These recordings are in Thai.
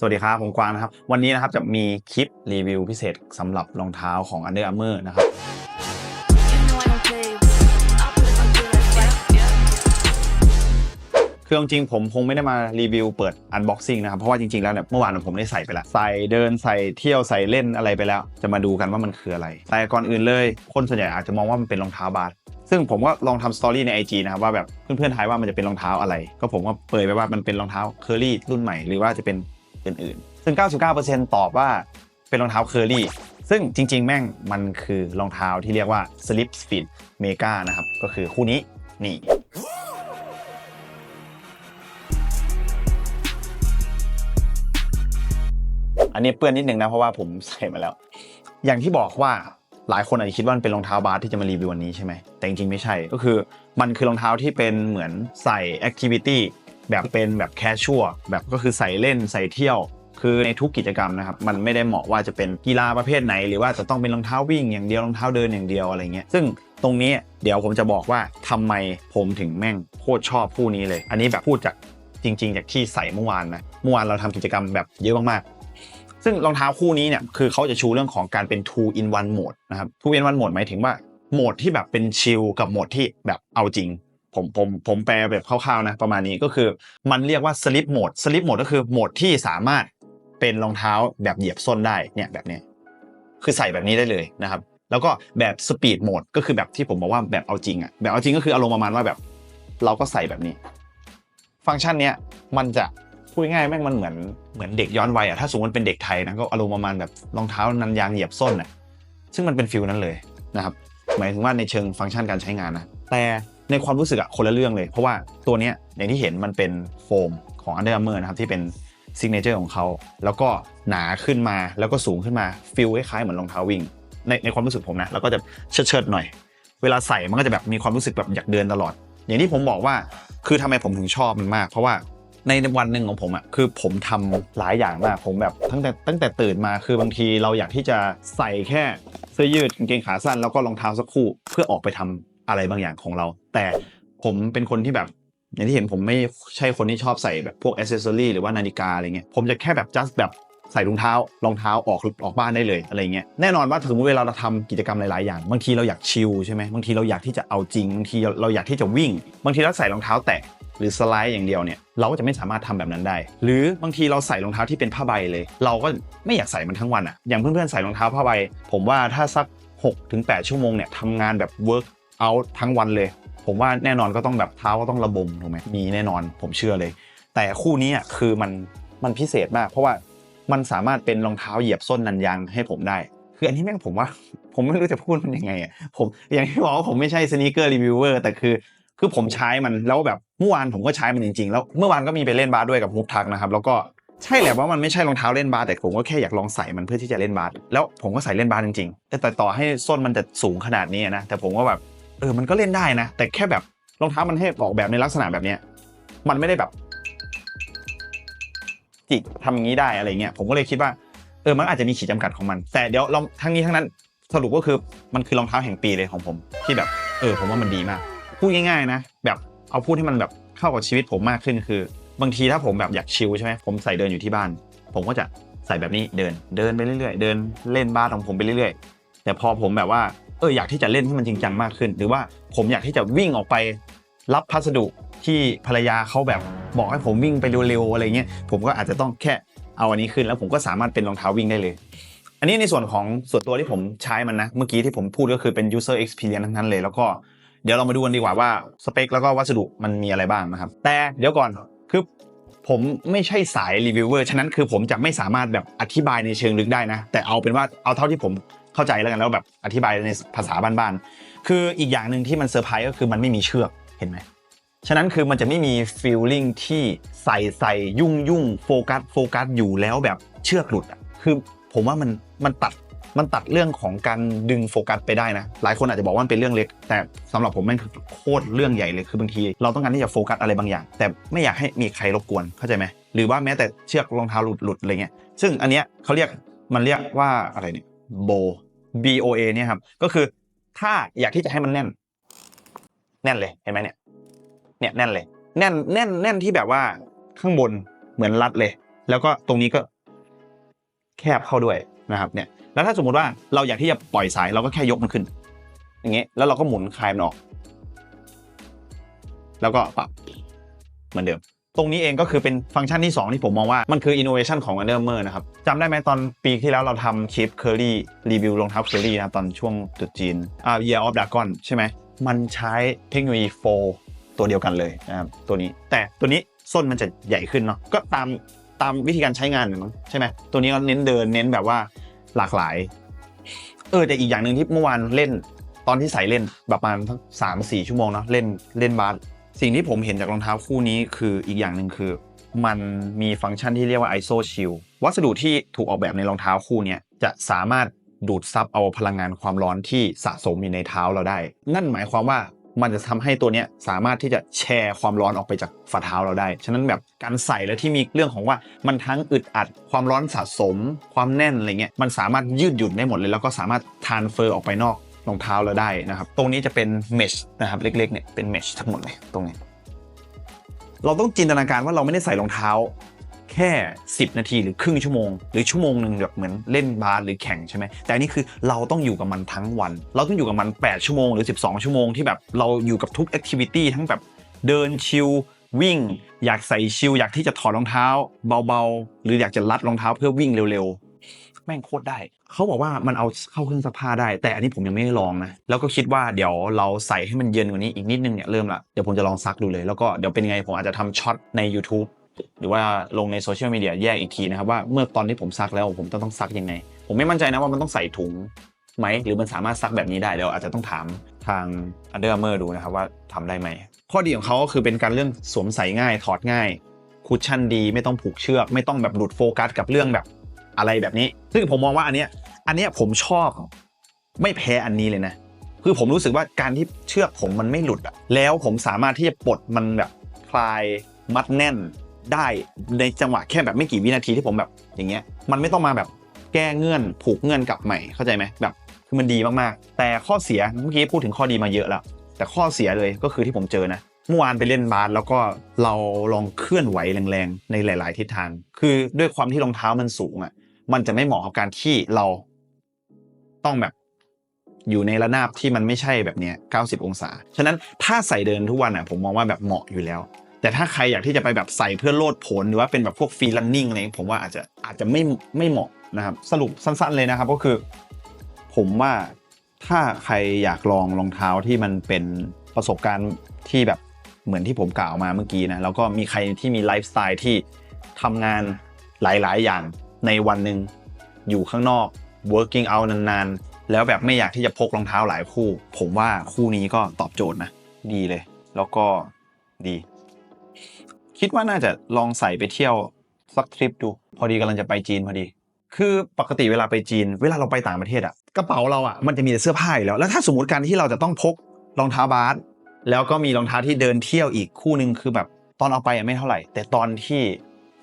สวัสดีครับ ผมกวางนะครับ วันนี้นะครับจะมีคลิปรีวิวพิเศษสำหรับรองเท้าของ Under Armour นะครับ คือจริงๆผมคงไม่ได้มารีวิวเปิด Unboxing นะครับ เพราะว่าจริงๆแล้วเนี่ยเมื่อวานผมได้ใส่ไปแล้ว ใส่เดินใส่เที่ยวใส่เล่นอะไรไปแล้ว จะมาดูกันว่ามันคืออะไร แต่ก่อนอื่นเลย คนส่วนใหญ่อาจจะมองว่ามันเป็นรองเท้าบาสซึ่งผมก็ลองทำสตอรี่ใน IG นะครับว่าแบบเพื่อนๆทายว่ามันจะเป็นรองเท้าอะไร ก็ผมก็เปิดไปว่ามันเป็นรองเท้าเคอรี่รุ่นใหม่หรือว่าจะเป็น อื่นๆ ซึ่ง 99%ตอบว่าเป็นรองเท้าเคอรี่ ซึ่งจริง ๆ แม่งมันคือรองเท้าที่เรียกว่า Slip Speed Mega นะครับ ก็คือคู่นี้นี่อันนี้เปื้อนนิดนึงนะเพราะว่าผมใส่มาแล้ว อย่างที่บอกว่าหลายคนอาจจะคิดว่ามันเป็นรองเท้าบาสที่จะมารีวิววันนี้ใช่ไหมแต่จริงๆไม่ใช่ก็คือมันคือรองเท้าที่เป็นเหมือนใส่แอคทิวิตี้ แบบเป็นแบบแคชชัวแบบก็คือใส่เล่นใส่เที่ยว คือในทุกกิจกรรมนะครับ มันไม่ได้เหมาะว่าจะเป็นกีฬาประเภทไหน หรือว่าจะต้องเป็นรองเท้าวิ่งอย่างเดียวรองเท้าเดินอย่างเดียวอะไรเงี้ยซึ่งตรงนี้เดี๋ยวผมจะบอกว่าทำไมผมถึงแม่งโคตรชอบคู่นี้เลย อันนี้แบบพูดจากจริง ๆ จากที่ใส่เมื่อวานนะเมื่อวานเราทำกิจกรรมแบบเยอะมากๆซึ่งรองเท้าคู่นี้เนี่ยคือเขาจะชูเรื่องของการเป็น two in one mode นะครับ two in one mode หมายถึงว่าโหมดที่แบบเป็นชิลกับโหมดที่แบบเอาจริง ผมผมผมแปลแบบคร่าวๆนะประมาณนี้ก็คือมันเรียกว่า slip mode slip mode ก็คือโหมดที่สามารถเป็นรองเท้าแบบเหยียบส้นได้เนี่ยแบบนี้คือใส่แบบนี้ได้เลยนะครับ แล้วก็แบบ speed mode ก็คือแบบที่ผมบอกว่าแบบเอาจริงอะแบบเอาจริงก็คืออารมณ์ประมาณว่าแบบ เราก็ใส่แบบนี้ ฟังก์ชันเนี้ยมันจะพูดง่ายแม่งมันเหมือนเหมือนเด็กย้อนวัยอะถ้าสมมติเป็นเด็กไทยนะก็อารมณ์ประมาณแบบรองเท้านันยางเหยียบส้นอะซึ่งมันเป็นฟิลนั้นเลยนะครับหมายถึงว่าในเชิงฟังก์ชันการใช้งานนะแต่ ในความรู้สึกอะคนละเรื่องเลย เพราะว่าตัวเนี้ยอย่างที่เห็นมันเป็นโฟมของ Under Armour นะครับที่เป็นซิกเนเจอร์ของเขา แล้วก็หนาขึ้นมาแล้วก็สูงขึ้นมาฟิลคล้ายๆเหมือนรองเท้าวิ่งในในความรู้สึกผมนะแล้วก็จะเชิดๆหน่อย เวลาใส่มันก็จะแบบมีความรู้สึกแบบอยากเดินตลอด อย่างที่ผมบอกว่าคือทำไมผมถึงชอบมันมาก เพราะว่าในวันหนึ่งของผมอะคือผมทำหลายอย่างมากผมแบบตั้งแต่ตั้งแต่ตื่นมาคือบางทีเราอยากที่จะใส่แค่เสื้อยืดกางเกงขาสั้นแล้วก็รองเท้าสักคู่เพื่อออกไปทำ อะไรบางอย่างของเรา แต่ผมเป็นคนที่แบบ อย่างที่เห็นผมไม่ใช่คนที่ชอบใส่แบบพวกอ c เซอรี่หรือว่านาฬิกาอะไรเงี้ยผมจะแค่แบบ just แบบใส่รองเท้ารองเท้าออกออกบ้านได้เลยอะไรเงี้ยแน่นอนว่าสมมติเวลาเราทำกิจกรรมหลาย ๆ อย่าง บางทีเราอยากชิลใช่ไหมบางทีเราอยากที่จะเอาจริงบางทีเราอยากที่จะวิ่ง บางทีเราใส่รองเท้าแตะหรือสไลด์อย่างเดียวเนี่ยเราก็จะไม่สามารถทำแบบนั้นได้ หรือบางทีเราใส่รองเท้าที่เป็นผ้าใบเลย เราก็ไม่อยากใส่มันทั้งวันอะอย่างเพื่อน ๆ ใส่รองเท้าผ้าใบ ผมว่าถ้าสัก6ถึง8ชั่วโมงเนี่ยทำงานแบบ work out ทั้งวันเลย ผมว่าแน่นอนก็ต้องแบบเท้าก็ต้องระบมถูกไหมมีแน่นอนผมเชื่อเลย แต่คู่นี้อะคือมันมันพิเศษมาก เพราะว่ามันสามารถเป็นรองเท้าเหยียบส้นนันยางให้ผมได้คืออันนี้แม่งผมว่าผมไม่รู้จะพูดมันยังไงอะผมอย่างที่บอกว่าผมไม่ใช่สนีเกอร์รีวิวเวอร์แต่คือคือผมใช้มันแล้วแบบเมื่อวานผมก็ใช้มันจริงๆ แล้วเมื่อวานก็มีไปเล่นบาสด้วยกับฮุกทักนะครับแล้วก็ใช่แหละว่ามันไม่ใช่รองเท้าเล่นบาสแต่ผมก็แค่อยากลองใส่มันเพื่อที่จะเล่นบาสแล้วผมก็ใส่เล่นบาสจริงๆแต่แต่ต่อให้ส้นมันจะสูงขนาดนี้นะแต่ผมก็แบบ เออมันก็เล่นได้นะ แต่แค่แบบรองเท้ามันให้ออกแบบในลักษณะแบบเนี้ยมันไม่ได้แบบ จิกทำอย่างนี้ได้อะไรเงี้ยผมก็เลยคิดว่าเออมันอาจจะมีขีดจำกัดของมัน แต่เดี๋ยวเราทั้งนี้ทั้งนั้นสรุปก็คือมันคือรองเท้าแห่งปีเลยของผม ที่แบบเออผมว่ามันดีมากพูดง่ายๆนะ แบบเอาพูดให้มันแบบเข้ากับชีวิตผมมากขึ้นคือ บางทีถ้าผมแบบอยากชิลใช่ไหมผมใส่เดินอยู่ที่บ้าน ผมก็จะใส่แบบนี้เดินเดินไปเรื่อยๆ เดินเล่นบ้านของผมไปเรื่อยๆ แต่พอผมแบบว่า เอออยากที่จะเล่นให้มันจริงจังมากขึ้น หรือว่าผมอยากที่จะวิ่งออกไปรับพัสดุที่ภรรยาเขาแบบบอกให้ผมวิ่งไปเร็วๆอะไรเงี้ยผมก็อาจจะต้องแค่เอาอันนี้ขึ้น แล้วผมก็สามารถเป็นรองเท้าวิ่งได้เลย อันนี้ในส่วนของส่วนตัวที่ผมใช้มันนะ เมื่อกี้ที่ผมพูดก็คือเป็น user experience ทั้งนั้นเลย แล้วก็เดี๋ยวเรามาดูกันดีกว่าว่าสเปคแล้วก็วัสดุมันมีอะไรบ้างนะครับ แต่เดี๋ยวก่อนคือผมไม่ใช่สายรีวิวเวอร์ ฉะนั้นคือผมจะไม่สามารถแบบอธิบายในเชิงลึกได้นะ แต่เอาเป็นว่าเอาเท่าที่ผม เข้าใจแล้วกันแล้วแบบอธิบายในภาษาบ้านๆคืออีกอย่างหนึ่งที่มันเซอร์ไพรส์ก็คือมันไม่มีเชือกเห็นไหมฉะนั้นคือมันจะไม่มีฟีลลิ่งที่ใส่ใส่ยุ่งยุ่งโฟกัสโฟกัสอยู่แล้วแบบเชือกหลุดอะคือผมว่ามันมันตัดมันตัดเรื่องของการดึงโฟกัสไปได้นะ หลายคนอาจจะบอกว่ามันเป็นเรื่องเล็ก แต่สำหรับผมมันคือโคตรเรื่องใหญ่เลย คือบางที เราต้องการที่จะโฟกัสอะไรบางอย่าง แต่ไม่อยากให้มีใครรบกวน เข้าใจไหม หรือว่าแม้แต่เชือกรองเท้าหลุดหลุดอะไรเงี้ย ซึ่งอันเนี้ยเขาเรียกมันเรียกว่าอะไรเนี่ยโบ B O A เนี่ยครับ ก็คือถ้าอยากที่จะให้มันแน่น แน่นเลยเห็นไหมเนี่ย เนี่ยแน่นเลย แน่นแน่นแน่นที่แบบว่าข้างบนเหมือนรัดเลย แล้วก็ตรงนี้ก็แคบเข้าด้วยนะครับเนี่ย แล้วถ้าสมมุติว่าเราอยากที่จะปล่อยสายเราก็แค่ยกมันขึ้น อย่างเงี้ยแล้วเราก็หมุนคลายมันออก แล้วก็ปรับเหมือนเดิม ตรงนี้เองก็คือเป็นฟังก์ชันที่ 2 ที่ผมมองว่า มันคือ innovation ของ Under Armour นะครับจำได้ไหมตอนปีที่แล้วเราทำคลิป Curry รีวิวรองเท้า Curry นะครับตอนช่วงตรุษจีนอ่า Year of Dragon ใช่ไหมมันใช้เทคโนโลยีโฟตัวเดียวกันเลยนะครับตัวนี้ แต่ตัวนี้ส้นมันจะใหญ่ขึ้นเนาะก็ตามตามวิธีการใช้งานน่ะมั้งใช่ไหมตัวนี้ก็เน้นเดินเน้นแบบว่าหลากหลาย เออแต่อีกอย่างหนึ่งที่เมื่อวานเล่นตอนที่ใส่เล่นแบบประมาณทั้งสามสี่ชั่วโมงเนาะเล่นเล่นบาส สิ่งที่ผมเห็นจากรองเท้าคู่นี้คืออีกอย่างหนึ่งคือ มันมีฟังก์ชันที่เรียกว่า ISO Shield วัสดุที่ถูกออกแบบในรองเท้าคู่นี้จะสามารถดูดซับเอาพลังงานความร้อนที่สะสมอยู่ในเท้าเราได้ นั่นหมายความว่ามันจะทำให้ตัวนี้สามารถที่จะแชร์ความร้อนออกไปจากฝ่าเท้าเราได้ ฉะนั้นแบบการใส่แล้วที่มีเรื่องของว่ามันทั้งอึดอัด ความร้อนสะสม ความแน่นอะไรเงี้ย มันสามารถยืดหยุ่นได้หมดเลย แล้วก็สามารถทานเฟอร์ออกไปนอก รองเท้าเราได้นะครับ ตรงนี้จะเป็นเมชนะครับเล็กๆเนี่ยเป็นเมชทั้งหมดเลยตรงนี้ เราต้องจินตนาการว่าเราไม่ได้ใส่รองเท้า แค่ 10 นาทีหรือครึ่งชั่วโมง หรือชั่วโมงหนึ่งแบบเหมือนเล่นบาสหรือแข่งใช่ไหมแต่อันนี้คือเราต้องอยู่กับมันทั้งวัน เราต้องอยู่กับมัน 8 ชั่วโมงหรือ 12 ชั่วโมงที่แบบเราอยู่กับทุกแอคทิวิตี้ทั้งแบบเดินชิลวิ่ง อยากใส่ชิลอยากที่จะถอดรองเท้า เบาๆ หรืออยากจะรัดรองเท้าเพื่อวิ่งเร็ว แม่งโคตรได้ เขาบอกว่ามันเอาเข้าเครื่องซักผ้าได้ แต่อันนี้ผมยังไม่ได้ลองนะ แล้วก็คิดว่าเดี๋ยวเราใส่ให้มันเย็นกว่านี้อีกนิดนึงเนี่ยเริ่มละเดี๋ยวผมจะลองซักดูเลย แล้วก็เดี๋ยวเป็นไงผมอาจจะทำช็อตใน YouTube หรือว่าลงในโซเชียลมีเดียแยกอีกทีนะครับว่าเมื่อตอนที่ผมซักแล้วผมต้องต้องซักยังไง ผมไม่มั่นใจนะว่ามันต้องใส่ถุงไหมหรือมันสามารถซักแบบนี้ได้เดี๋ยวอาจจะต้องถามทาง Under Armour ดูนะครับว่าทำได้ไหมข้อดีของเขาก็คือเป็นการเรื่องสวมใส่ง่ายถอดง่ายคุชชั่นดีไม่ต้องผูกเชือก ไม่ต้องแบบหลุดโฟกัสกับเรื่องแบบ อะไรแบบนี้ ซึ่งผมมองว่าอันเนี้ยอันเนี้ยผมชอบไม่แพ้อันนี้เลยนะ คือผมรู้สึกว่าการที่เชือกผมมันไม่หลุดอะแล้วผมสามารถที่จะปลดมันแบบคลายมัดแน่นได้ในจังหวะแค่แบบไม่กี่วินาทีที่ผมแบบอย่างเงี้ย มันไม่ต้องมาแบบแก้เงื่อนผูกเงื่อนกลับใหม่เข้าใจไหมแบบคือมันดีมากๆ แต่ข้อเสียเมื่อกี้พูดถึงข้อดีมาเยอะแล้ว แต่ข้อเสียเลยก็คือที่ผมเจอนะเมื่อวานไปเล่นบาสแล้วก็เราลองเคลื่อนไหวแรงๆในหลาย ๆ ทิศทาง คือด้วยความที่รองเท้ามันสูงอะ มันจะไม่เหมาะกับการที่เราต้องแบบอยู่ในระนาบที่มันไม่ใช่แบบเนี้ย90 องศา ฉะนั้นถ้าใส่เดินทุกวันอะผมมองว่าแบบเหมาะอยู่แล้ว แต่ถ้าใครอยากที่จะไปแบบใส่เพื่อโลดโผนหรือว่าเป็นแบบพวกฟรีลันนิ่งอะไรอย่างนี้ผมว่าอาจจะอาจจะไม่ไม่เหมาะนะครับ สรุปสั้นๆเลยนะครับก็คือ ผมว่าถ้าใครอยากลองรองเท้าที่มันเป็นประสบการณ์ที่แบบเหมือนที่ผมกล่าวมาเมื่อกี้นะแล้วก็มีใครที่มีไลฟ์สไตล์ที่ทำงานหลาย ๆ อย่าง ในวันหนึ่งอยู่ข้างนอก working out นานๆ แล้วแบบไม่อยากที่จะพกรองเท้าหลายคู่ ผมว่าคู่นี้ก็ตอบโจทย์นะ ดีเลย แล้วก็ดี คิดว่าน่าจะลองใส่ไปเที่ยวสักทริปดู พอดีกำลังจะไปจีนพอดี คือปกติเวลาไปจีน เวลาเราไปต่างประเทศอะกระเป๋าเราอะมันจะมีแต่เสื้อผ้าอยู่แล้ว แล้วถ้าสมมติการที่เราจะต้องพกรองเท้าบาสแล้วก็มีรองเท้าที่เดินเที่ยวอีกคู่หนึ่งคือแบบตอนเอาไปอะไม่เท่าไหร่ แต่ตอนที่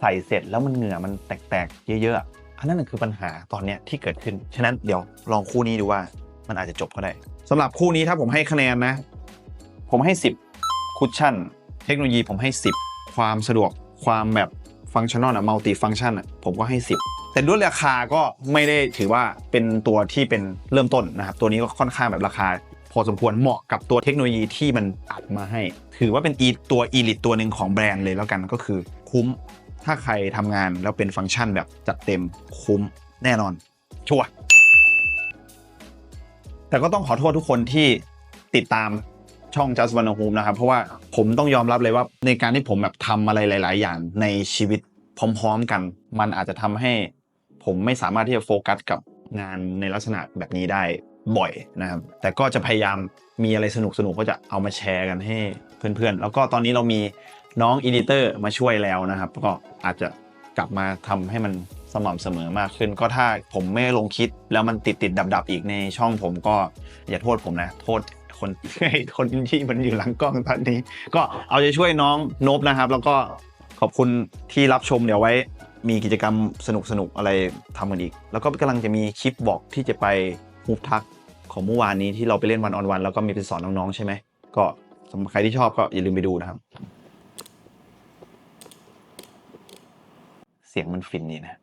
ใส่เสร็จแล้วมันเหงื่อมันแตกๆ เยอะๆ อันนั้นนะคือปัญหาตอนเนี้ยที่เกิดขึ้น ฉะนั้นเดี๋ยวลองคู่นี้ดูว่ามันอาจจะจบก็ได้สำหรับคู่นี้ถ้าผมให้คะแนนนะ ผมให้ 10คุชชั่น เทคโนโลยีผมให้ 10 ความสะดวกความแบบฟังชั่นอลอะมัลติฟังชันอะผมก็ให้ 10 แต่ด้วยราคาก็ไม่ได้ถือว่าเป็นตัวที่เป็นเริ่มต้นนะครับ ตัวนี้ก็ค่อนข้างแบบราคา พอสมควรเหมาะกับตัวเทคโนโลยีที่มันอัดมาให้ ถือว่าเป็นอีตัวอีลิตตัวหนึ่งของแบรนด์เลยแล้วกันก็คือคุ้ม ถ้าใครทำงานแล้วเป็นฟังก์ชันแบบจัดเต็มคุ้มแน่นอน ชัวร์แต่ก็ต้องขอโทษทุกคนที่ติดตามช่อง Just Wanna Hoop นะครับ เพราะว่าผมต้องยอมรับเลยว่าในการที่ผมแบบทำอะไรหลาย ๆ อย่างในชีวิตพร้อม ๆ กัน มันอาจจะทำให้ผมไม่สามารถที่จะโฟกัสกับงานในลักษณะแบบนี้ได้บ่อยนะครับ แต่ก็จะพยายามมีอะไรสนุกๆก็จะเอามาแชร์กันให้เพื่อนๆ แล้วก็ตอนนี้เรามี น้องอีดิเตอร์มาช่วยแล้วนะครับ ก็อาจจะกลับมาทำให้มันสม่ำเสมอมากขึ้น ก็ถ้าผมไม่ลงคลิปแล้วมันติดติดดับดับอีกในช่องผมก็อย่าโทษผมนะ โทษคนคนที่มันอยู่หลังกล้องตอนนี้ ก็เอาใจช่วยน้องนบนะครับ แล้วก็ขอบคุณที่รับชมเดี๋ยวไว้มีกิจกรรมสนุกสนุกอะไรทำกันอีก แล้วก็กำลังจะมีคลิปบอกที่จะไปฮูปทักของเมื่อวานนี้ที่เราไปเล่นวันออนวันแล้วก็มีไปสอนน้องๆใช่ไหมก็สำหรับใครที่ชอบก็อย่าลืมไปดูนะครับ เสียงมันฟินดีนะ